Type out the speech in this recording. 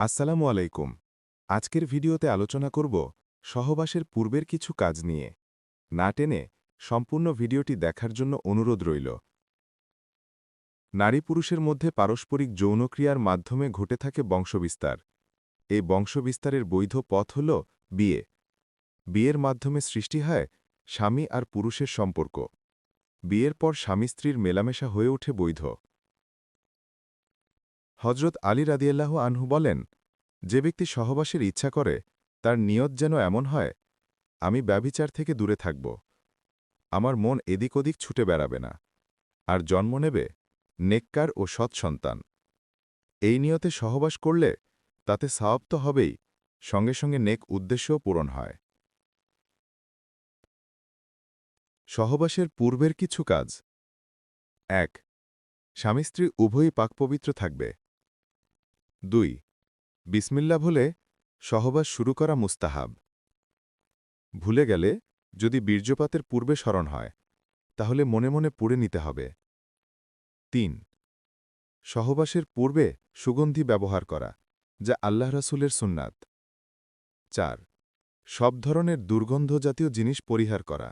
আসসালামু আলাইকুম। আজকের ভিডিওতে আলোচনা করব সহবাসের পূর্বের কিছু কাজ নিয়ে। না টেনে সম্পূর্ণ ভিডিওটি দেখার জন্য অনুরোধ রইল। নারী পুরুষের মধ্যে পারস্পরিক যৌনক্রিয়ার মাধ্যমে ঘটে থাকে বংশবিস্তার। এই বংশবিস্তারের বৈধ পথ হল বিয়ে। বিয়ের মাধ্যমে সৃষ্টি হয় স্বামী আর পুরুষের সম্পর্ক। বিয়ের পর স্বামী স্ত্রীর মেলামেশা হয়ে ওঠে বৈধ। হজরত আলী রাদিয়াল্লাহু আনহু বলেন, যে ব্যক্তি সহবাসের ইচ্ছা করে, তার নিয়ত যেন এমন হয়, আমি ব্যভিচার থেকে দূরে থাকব। আমার মন এদিক ওদিক ছুটে বেড়াবে না, আর জন্ম নেবে নেককার ও সৎ সন্তান। এই নিয়তে সহবাস করলে তাতে সাওয়াব তো হবেই, সঙ্গে সঙ্গে নেক উদ্দেশ্যও পূরণ হয়। সহবাসের পূর্বের কিছু কাজ। এক স্বামী স্ত্রী উভয়ই পাকপবিত্র থাকবে। দুই, বিসমিল্লা বলে সহবাস শুরু করা মুস্তাহাব। ভুলে গেলে যদি বীর্যপাতের পূর্বে স্মরণ হয়, তাহলে মনে মনে পুড়ে নিতে হবে। তিন, সহবাসের পূর্বে সুগন্ধি ব্যবহার করা, যা আল্লাহ রাসূলের সুন্নাত। চার, সব ধরনের দুর্গন্ধ জাতীয় জিনিস পরিহার করা।